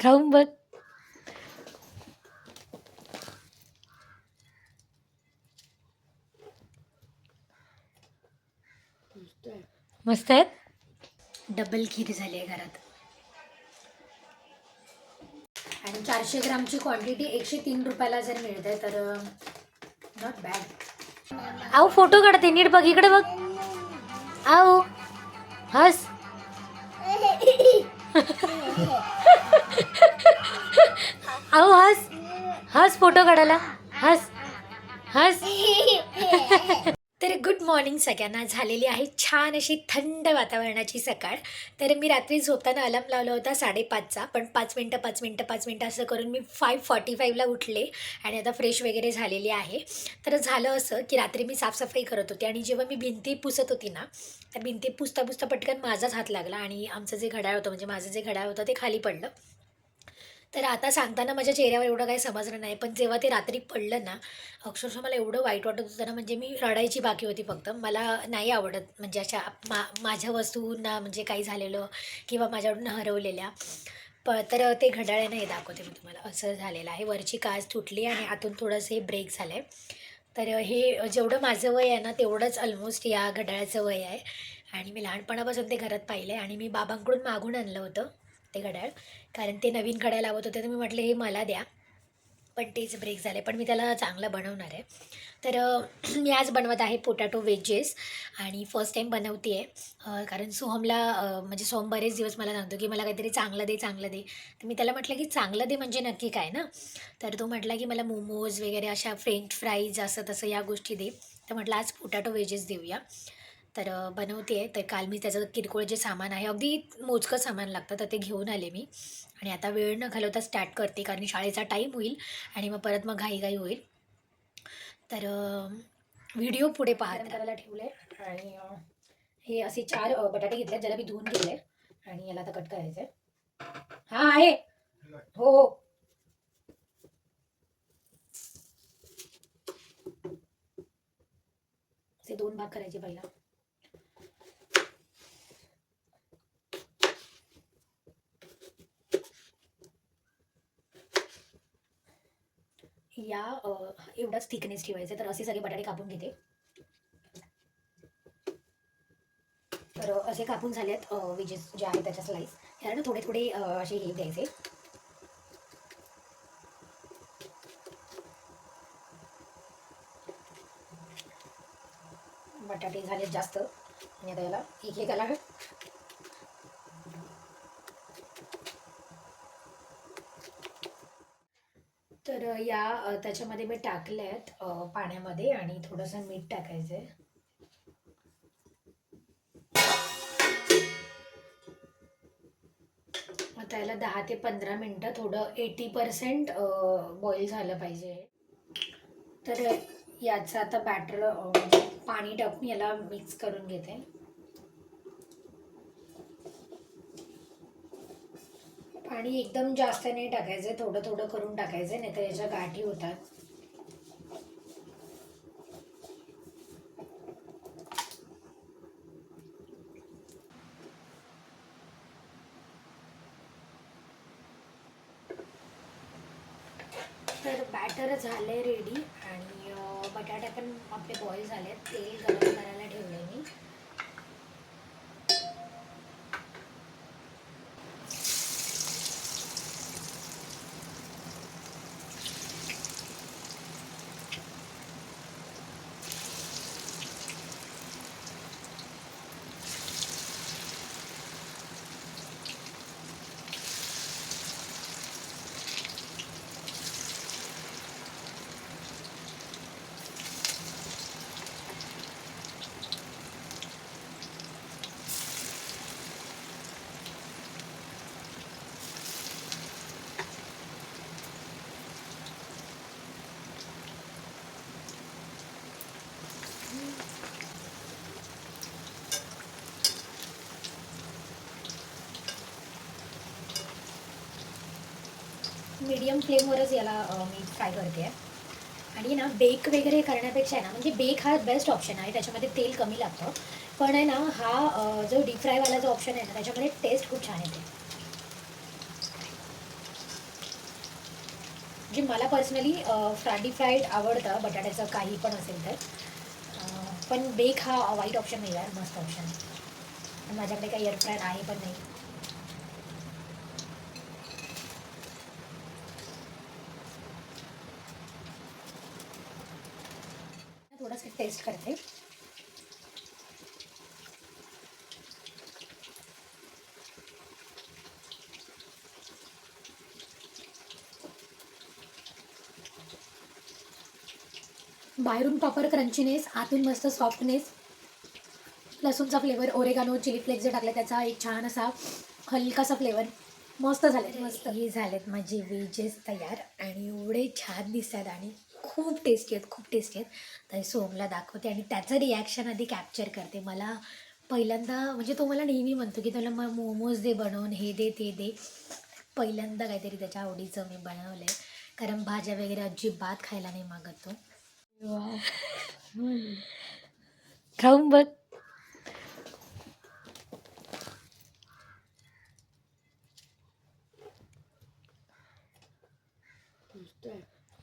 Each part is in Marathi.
खाऊन बघ मस्त आहेत डबल खीर झाली आहे घरात. आणि चारशे ग्रामची क्वांटिटी एकशे तीन रुपयाला जर मिळते तर नॉट बॅड आऊ फोटो काढते नीट बघ इकडे बघ. आऊ हस. अहो हस. हस फोटो काढायला. हस. हस. मॉर्निंग सगळ्यांना झालेली आहे छान अशी थंड वातावरणाची सकाळ. तर मी रात्री झोपताना अलार्म लावला होता साडेपाचचा पण पाच मिनटं पाच मिनटं पाच मिनटं असं करून मी फाईव्ह फॉर्टी फाईव्हला उठले आणि आता फ्रेश वगैरे झालेली आहे. तर झालं असं की रात्री मी साफसफाई करत होते आणि जेव्हा मी भिंती पुसत होती ना तर भिंती पुसता पुसता पटकन माझाच हात लागला आणि आमचं जे घड्याळ होतं म्हणजे माझं जे घड्याळ होतं ते खाली पडलं. तर आता सांगताना माझ्या चेहऱ्यावर एवढं काही समजलं नाही पण जेव्हा ते रात्री पडलं ना अक्षरशः मला एवढं वाईट वाटत होतं ना म्हणजे मी रडायची बाकी होती फक्त. मला नाही आवडत म्हणजे अशा मा माझ्या वस्तूंना म्हणजे काही झालेलं किंवा माझ्याकडून हरवलेल्या. प तर ते घड्याळ्यानं हे दाखवते मी तुम्हाला. असं झालेलं आहे. वरची काच तुटली आणि आतून थोडंसं हे ब्रेक झालं आहे तर हे जेवढं माझं वय आहे ना तेवढंच ऑलमोस्ट या घड्याळाचं वय आहे. आणि मी लहानपणापासून ते घरात पाहिलं आहे आणि मी बाबांकडून मागून आणलं होतं. ते घड्याळ. कारण ते नवीन घड्याळ लावत होते तर मी म्हटलं हे मला द्या. पण तेच ब्रेक झाले. पण मी त्याला चांगलं बनवणार आहे. तर मी आज बनवत आहे पोटॅटो वेजेस आणि फर्स्ट टाईम बनवते आहे कारण सोहमला म्हणजे सोहम बरेच दिवस मला सांगतो की मला काहीतरी चांगलं दे चांगलं दे. तर मी त्याला म्हटलं की चांगलं दे म्हणजे नक्की काय ना? तर तो म्हटला की मला मोमोज वगैरे अशा फ्रेंच फ्राईज असं तसं या गोष्टी दे. तर म्हटलं आज पोटॅटो वेजेस देऊया. तर बनवते आहे तर काल मी त्याचं किरकोळ जे सामान आहे अगदी मोजकं सामान लागतं तर ते घेऊन आले मी. आणि आता वेळ न घालवता स्टार्ट करते कारण शाळेचा टाईम होईल आणि मग परत मग घाईघाई होईल. तर व्हिडिओ पुढे पाहत करायला ठेवलं आहे आणि हे असे चार बटाटे घेतले ज्याला मी धुवून घेतले आणि याला आता कट करायचं आहे हां आहे. हो हो. दोन भाग करायचे पहिला. या एवढाच थिकनेस ठेवायचा तर असे सगळे बटाटे कापून घेते. तर असे कापून झालेत विजेस जे आहेत त्याच्या स्लाईस ह्याला ना थोडे थोडे असे हे द्यायचे. बटाटे झालेत जास्त. आणि आता याला एक एक याला तर या त्याच्यामध्ये मी टाकले आहेत पाण्यामध्ये आणि थोडंसं मीठ टाकायचं आहे आता याला दहा ते पंधरा मिनटं थोडं एटी पर्सेंट बॉईल झालं पाहिजे. तर याचं आता बॅटर म्हणजे पाणी टाकून याला मिक्स करून घेते. आणि एकदम जास्त नाही टाकायचं थोडं थोडं करून टाकायचं नाही तर याच्या गाठी होतात. तर बॅटर झाले रेडी आणि अं, बटाटे पण आपले बॉईल झाले तेल गरम करायला ठेवलंय मी मीडियम फ्लेमवरच याला मी फ्राय करते आहे. आणि ना बेक वगैरे करण्यापेक्षा आहे ना म्हणजे बेक हा बेस्ट ऑप्शन आहे. त्याच्यामध्ये तेल कमी लागतं. पण आहे ना हा जो डीप फ्रायवाला जो ऑप्शन आहे ना त्याच्यामध्ये टेस्ट खूप छान येते. म्हणजे मला पर्सनली फ्रा डीप फ्राईड आवडतं. बटाट्याचं काही पण असेल तर. पण बेक हा वाईट ऑप्शन नाही आहे मस्त ऑप्शन आहे. माझ्याकडे काही एअर फ्रायर आहे पण नाही. पेस्ट टेस्ट करते. बाहेरून प्रॉपर क्रंचीनेस आतून मस्त सॉफ्टनेस लसूणचा फ्लेवर ओरेगानो चिली फ्लेक्स जे टाकले त्याचा एक छान असा हलकासा फ्लेवर मस्त झाले मस्त. हे झालेत माझे वेजेस तयार आणि एवढे छान दिसतात आणि खूप टेस्टी आहेत खूप टेस्टी आहेत. तर सोमला दाखवते आणि त्याचं रिॲक्शन आधी कॅप्चर करते. मला पहिल्यांदा म्हणजे तो मला नेहमी म्हणतो की त्याला मग मोमोज दे बनवून हे दे ते दे. पहिल्यांदा काहीतरी त्याच्या आवडीचं मी बनवलं आहे कारण भाज्या वगैरे अजिबात खायला नाही मागत तो. खाऊन बघ.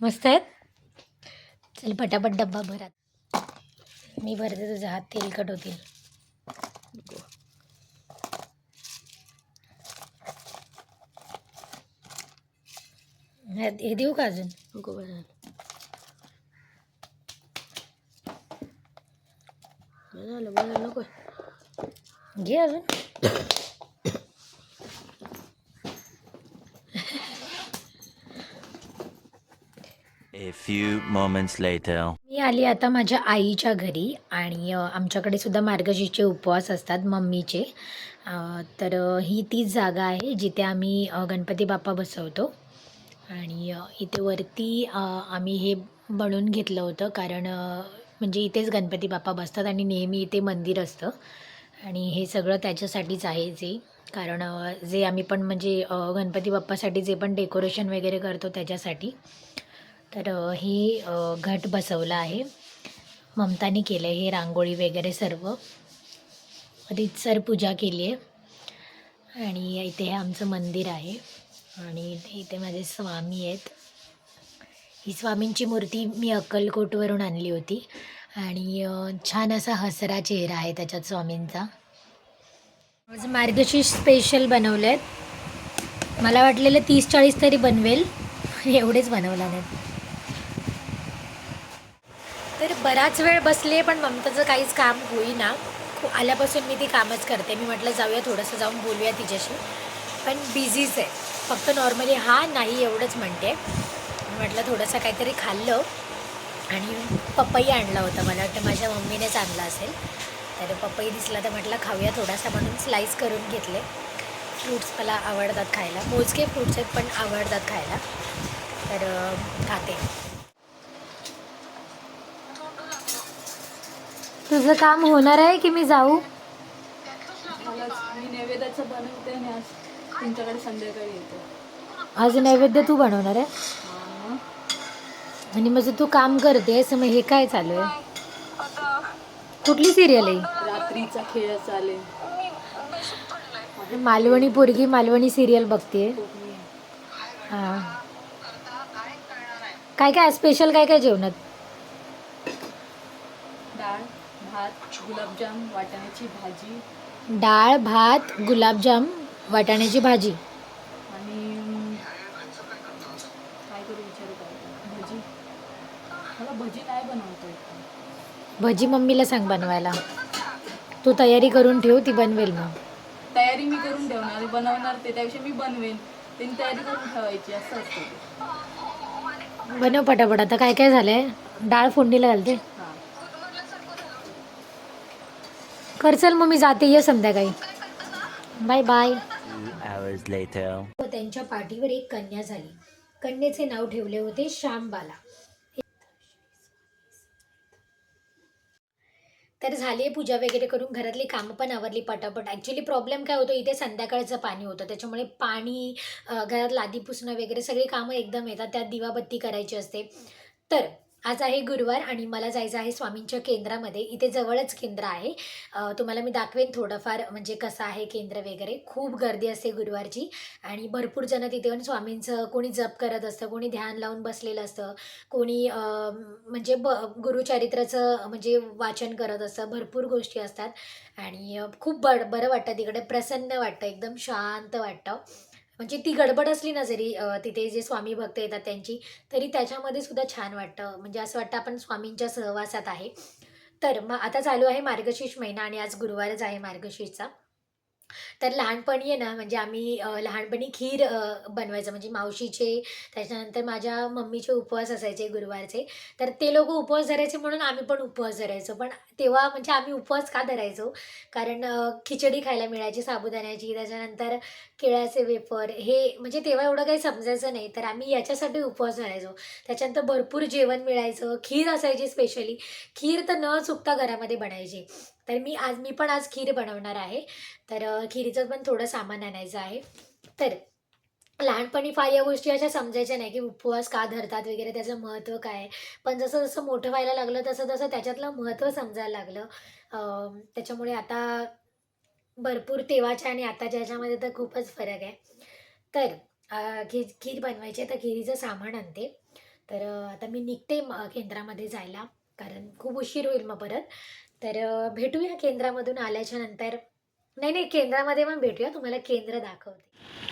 मस्त आहेत? चल पटापट डब्बा भरात. मी भरते तुझा हात तेलकट होतील. हे देऊ का अजून? नको बरं झालं बरं नको. घे अजून. Few moments later. मी आली आता माझ्या आईच्या घरी आणि आमच्याकडे सुद्धा मार्गशीरचे उपवास असतात मम्मीचे. तर ही तीच जागा आहे जिथे आम्ही गणपती बाप्पा बसवतो. आणि इथे वरती आम्ही हे बनवून घेतलं होतं कारण म्हणजे इथेच गणपती बाप्पा बसतात आणि नेहमी इथे मंदिर असतं. आणि हे सगळं त्याच्यासाठीच आहे जे. कारण जे आम्ही पण म्हणजे गणपती बाप्पासाठी जे पण डेकोरेशन वगैरे करतो त्याच्यासाठी. तर हे घट बसवलं आहे. ममतानी केलं आहे हे रांगोळी वगैरे सर्व. रितसर पूजा केली आहे. आणि इथे हे आमचं मंदिर आहे. आणि इथे माझे स्वामी आहेत. ही स्वामींची मूर्ती मी अक्कलकोटवरून आणली होती. आणि छान असा हसरा चेहरा आहे त्याच्यात स्वामींचा. आज मार्गशीर्ष स्पेशल बनवले आहेत मला वाटलेलं तीस चाळीस तरी बनवेल. एवढेच बनवला नाही. तर बराच वेळ बसले पण ममताचं काहीच काम होईना. आल्यापासून मी ती कामच करते. मी म्हटलं जाऊया थोडंसं जाऊन बोलूया तिच्याशी. पण बिझीच आहे. फक्त नॉर्मली हा नाही एवढंच म्हणते. म्हटलं थोडंसं काहीतरी खाल्लं आणि पपई आणला होता. मला वाटतं माझ्या मम्मीनेच आणला असेल. तर पपई दिसला तर म्हटलं खाऊया थोडासा म्हणून स्लाईस करून घेतले. फ्रूट्स मला आवडतात खायला. मोजके फ्रूट्स आहेत पण आवडतात खायला. तर खाते. तुझं काम होणार आहे की मी जाऊ? मला मी नैवेद्याचं बनवते आणि आज तुमच्याकडे संध्याकाळी येते. आज नैवेद्य तू बनवणार आहे? हा. आणि म्हणजे तू काम करतेस मग हे काय चालू आहे? कुठली सिरियल आहे? रात्रीचा खेळ चालेल. मालवणी पोरगी मालवणी सिरियल बघते कोकणी हां काय काय स्पेशल काय काय जेवणात डाळ भात गुलाबजाम वाटाण्याची भाजी. डाळ भात गुलाबजाम वाटाण्याची भाजी. आणि काय करू विचारू काय भजी. मला भजी नाही बनवता येत. भजी मम्मीला सांग बनवायला. तू तयारी करून ठेव ती बनवेल मग. तयारी मी करून ठेवणार बनवणार ते त्याविषयी मी बनवेन. त्यांनी तयारी करून ठेवायची असं असतं ते. बनव पटापट. आता काय काय झालंय? डाळ फोडणीला घालते. हां कर चल मग मी जाते ये संध्याकाळी. Bye bye. व त्यांच्या पाठीवर एक कन्या झाली. कन्येचे नाव ठेवले होते श्यामबाला. तर झाली पूजा वगैरे करून घरातली कामं पण आवरली पटापट. ॲक्च्युली प्रॉब्लेम काय होतो इथे संध्याकाळचं पाणी होतं. त्याच्यामुळे पाणी घरात लादी पुसणं वगैरे सगळी कामं एकदम येतात. त्यात दिवाबत्ती करायची असते. तर आज आहे गुरुवार आणि मला जायचं आहे स्वामींच्या केंद्रामध्ये. इथे जवळच केंद्र आहे. तुम्हाला मी दाखवेन थोडंफार म्हणजे कसं आहे केंद्र वगैरे. खूप गर्दी असते गुरुवारची आणि भरपूर जण तिथे येऊन स्वामींचं कोणी जप करत असतं कोणी ध्यान लावून बसलेलं असतं कोणी म्हणजे ब गुरुचरित्राचं म्हणजे वाचन करत असतं. भरपूर गोष्टी असतात आणि खूप बड बरं वाटतं तिकडे. प्रसन्न वाटतं एकदम शांत वाटतं. म्हणजे ती गडबड असली ना जरी तिथे जे स्वामी भक्त येतात त्यांची तरी त्याच्यामध्ये सुद्धा छान वाटतं. म्हणजे असं वाटतं आपण स्वामींच्या सहवासात आहे. तर मग आता चालू आहे मार्गशीर्ष महिना आणि आज गुरुवारच आहे मार्गशीर्षचा. तर लहानपणी आहे ना म्हणजे आम्ही लहानपणी खीर बनवायचं. म्हणजे मावशीचे त्याच्यानंतर माझ्या मम्मीचे उपवास असायचे गुरुवारचे. तर ते लोक उपवास धरायचे म्हणून आम्ही पण उपवास धरायचो. पण तेव्हा म्हणजे आम्ही उपवास का धरायचो? कारण खिचडी खायला मिळायची साबुदाण्याची त्याच्यानंतर केळ्याचे वेफर. हे म्हणजे तेव्हा एवढं काही समजायचं नाही. तर आम्ही याच्यासाठी उपवास धरायचो. त्याच्यानंतर भरपूर जेवण मिळायचं. खीर असायची स्पेशली खीर तर न चुकता घरामध्ये बनायची. तर मी आज मी पण आज खीर बनवणार आहे. तर खीरीचं खिरीचं पण थोडं सामान आणायचं आहे. तर लहानपणी फार या गोष्टी अशा समजायच्या नाही की उपवास का धरतात वगैरे त्याचं महत्त्व काय? आहे पण जसं जसं मोठं व्हायला लागलं तसं तसं त्याच्यातलं महत्त्व समजायला लागलं. त्याच्यामुळे आता भरपूर तेव्हाच्या आणि आताच्या ह्याच्यामध्ये तर खूपच फरक आहे. तर खीर खीर बनवायची आहे तर खिरीचं सामान आणते. तर आता मी निघते केंद्रामध्ये जायला. कारण खूप उशीर होईल मग परत. तर भेटूया केंद्रामधून आल्याच्यानंतर. नाही नाही केंद्रामध्ये पण भेटूया. तुम्हाला केंद्र दाखवते.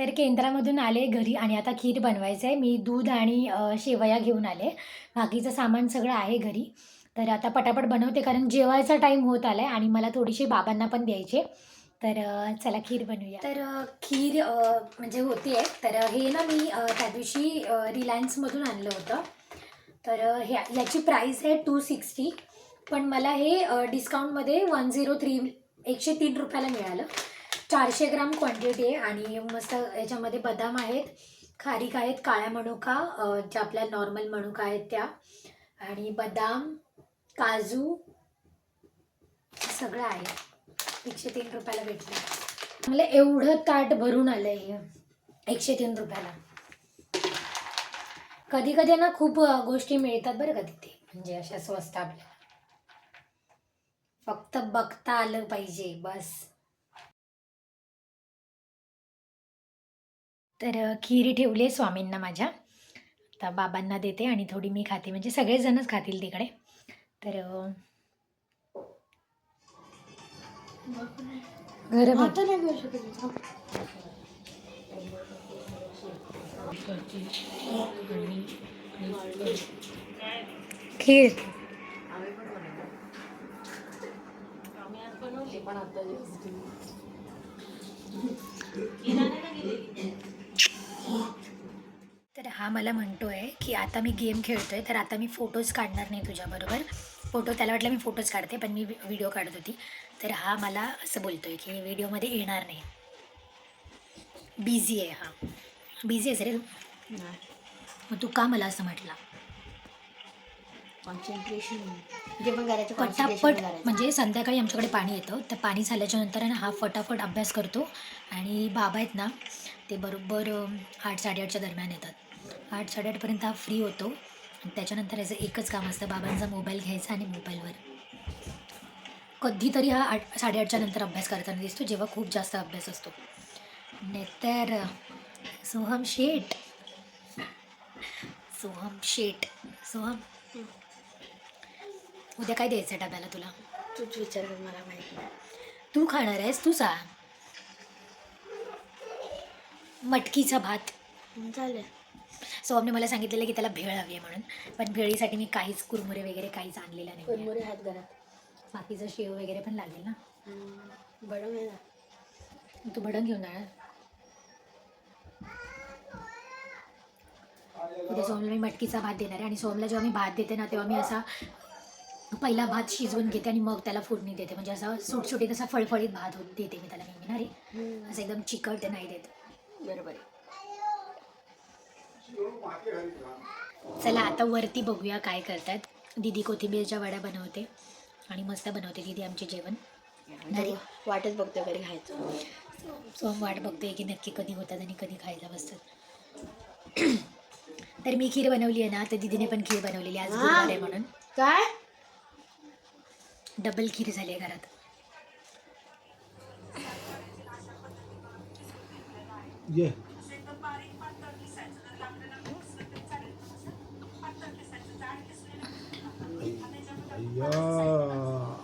तर केंद्रामधून आले घरी आणि आता खीर बनवायचं आहे मी दूध आणि शेवया घेऊन आले. बाकीचं सामान सगळं आहे घरी. तर आता पटापट बनवते कारण जेवायचा टाईम होत आला आहे आणि मला थोडीशी बाबांना पण द्यायचे. तर चला खीर बनवूया. तर खीर म्हणजे होती आहे तर हे ना मी त्या दिवशी रिलायन्समधून आणलं होतं. तर ह्या याची प्राईस आहे टू सिक्स्टी पण मला हे डिस्काउंटमध्ये वन झिरो थ्री एकशे तीन रुपयाला मिळालं. चारशे ग्राम क्वांटिटी आहे आणि मस्त याच्यामध्ये बदाम आहेत खारीक आहेत काळ्या मनुका ज्या आपल्या नॉर्मल मनुका आहेत त्या. आणि बदाम काजू सगळं आहे. एकशे तीन रुपयाला भेटलं. मला एवढं ताट भरून आलं आहे एकशे तीन रुपयाला. कधी कधी ना खूप गोष्टी मिळतात बरं का तिथे. म्हणजे अशा स्वस्त आपल्याला. फक्त बघता आलं पाहिजे बस. तर खीर ठेवली आहे स्वामींना माझ्या. आता बाबांना देते आणि थोडी मी खाते. म्हणजे सगळेजणच खातील तिकडे. तर. खीर. पण आता तर हा मला म्हणतोय की आता मी गेम खेळतोय तर आता मी फोटोज काढणार नाही तुझ्याबरोबर फोटो त्याला वाटलं मी फोटोज काढते पण मी व्हिडिओ काढत होती. तर हा मला असं बोलतोय की व्हिडिओमध्ये येणार नाही. बिझी आहे हा. बिझी आहेस रे तू? मग तू का मला असं म्हटलं? कॉन्सन्ट्रेशन जे पण करायचं concentration पटापट करायचं म्हणजे संध्याकाळी आमच्याकडे पाणी येतं. तर पाणी झाल्याच्यानंतर ना हा फटाफट अभ्यास करतो. आणि बाबा आहेत ना ते बरोबर आठ साडेआठच्या दरम्यान येतात. आठ साडेआठपर्यंत हा फ्री होतो. आणि त्याच्यानंतर याचं एकच काम असतं बाबांचा मोबाईल घ्यायचा आणि मोबाईलवर कधीतरी हा आठ साडेआठच्या नंतर अभ्यास करताना दिसतो जेव्हा खूप जास्त अभ्यास असतो. नेतर सोहम शेट सोहम शेट सोहम उद्या काय द्यायचं डब्याला तुला? तूच विचार कर मला माहिती नाही. तू खाणार आहेस तू सांग. मटकीचा भात. हं, चालेल मला सांगितलेलं की त्याला भेळ हवी आहे म्हणून. पण भेळीसाठी मी काहीच कुरमुरे वगैरे काहीच आणलेलं नाही कुरमुरे आहेत घरात. बाकीचं शेव वगैरे पण लागेल ना? हं, बडं आहे ना. तू भडंग घेऊन जाणार. उद्या सोहमला मी मटकीचा भात देणार आहे आणि सोहमला जेव्हा मी भात देते ना तेव्हा मी असा पहिला भात शिजवून घेते आणि मग त्याला फोडणी देते. म्हणजे असा सुटसुटीत असा फळफळीत भात होत देते मी त्याला नेहमी ना रे. हं, असं एकदम चिकट ते नाही देत. बरोबर चला आता वरती बघूया काय करतात. दीदी कोथिंबीरच्या वड्या बनवते आणि मस्त बनवते दीदी आमचे जेवण. अरे. वाटच बघतो कधी खायचं. सोम वाट बघतोय की नक्की कधी होतात आणि कधी खायला बसतात. तर मी खीर बनवली आहे ना तर दीदीने पण खीर बनवलेली आहे. आज. गुरुवार आहे म्हणून. काय? डबल खीर झाली आहे घरात.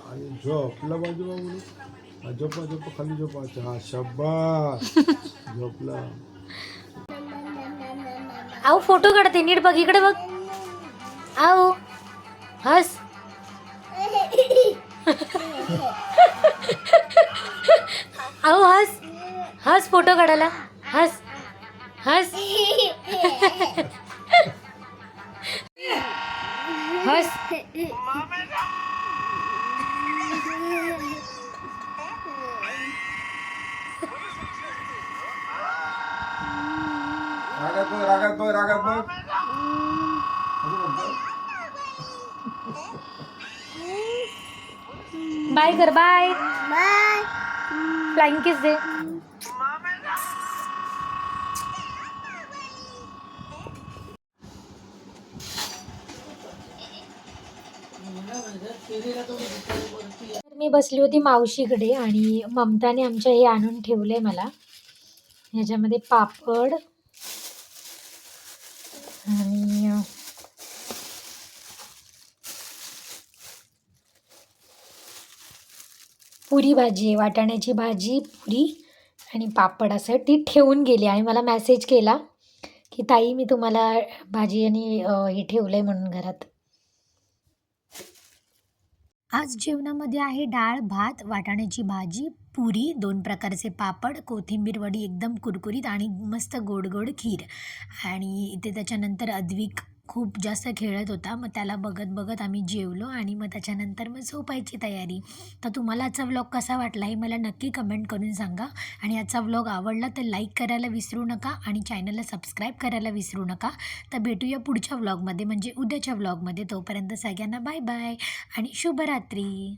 आणि झोपला बाजू बाबू झोपा झोपा खाली झोपा. हा शब्बास झोपला. आऊ फोटो काढते नीट बघ इकडे बघ. आऊ हस. हस फोटो काढायला. हस. हस. हस. रागात बघ रागात बघ रागात बघ. बाय कर बाय. फ्लाइंग किस दे तर मी बसली होती मावशीकडे आणि ममताने आमच्या हे आणून ठेवले मला. ह्याच्यामध्ये पापड आणि पुरी भाजी आहे वाटाण्याची भाजी पुरी आणि पापड असं ती ठेवून गेली आणि मला मॅसेज केला की ताई मी तुम्हाला भाजी आणि हे ठेवलं आहे म्हणून घरात. आज जेवणामध्ये आहे डाळ भात वाटाण्याची भाजी पुरी दोन प्रकारचे पापड कोथिंबीर वडी एकदम कुरकुरीत आणि मस्त गोड गोड खीर. आणि इथे त्याच्यानंतर अद्विक खूप जास्त खेळत होता. मग त्याला बघत बघत आम्ही जेवलो आणि मग त्याच्यानंतर मग झोपायची तयारी. तर तुम्हाला आजचा व्लॉग कसा वाटला हे मला नक्की कमेंट करून सांगा. आणि आजचा व्लॉग आवडला तर लाईक करायला विसरू नका आणि चॅनलला सबस्क्राईब करायला विसरू नका. तर भेटूया पुढच्या व्लॉगमध्ये म्हणजे उद्याच्या व्लॉगमध्ये तोपर्यंत सगळ्यांना बाय बाय आणि शुभरात्री.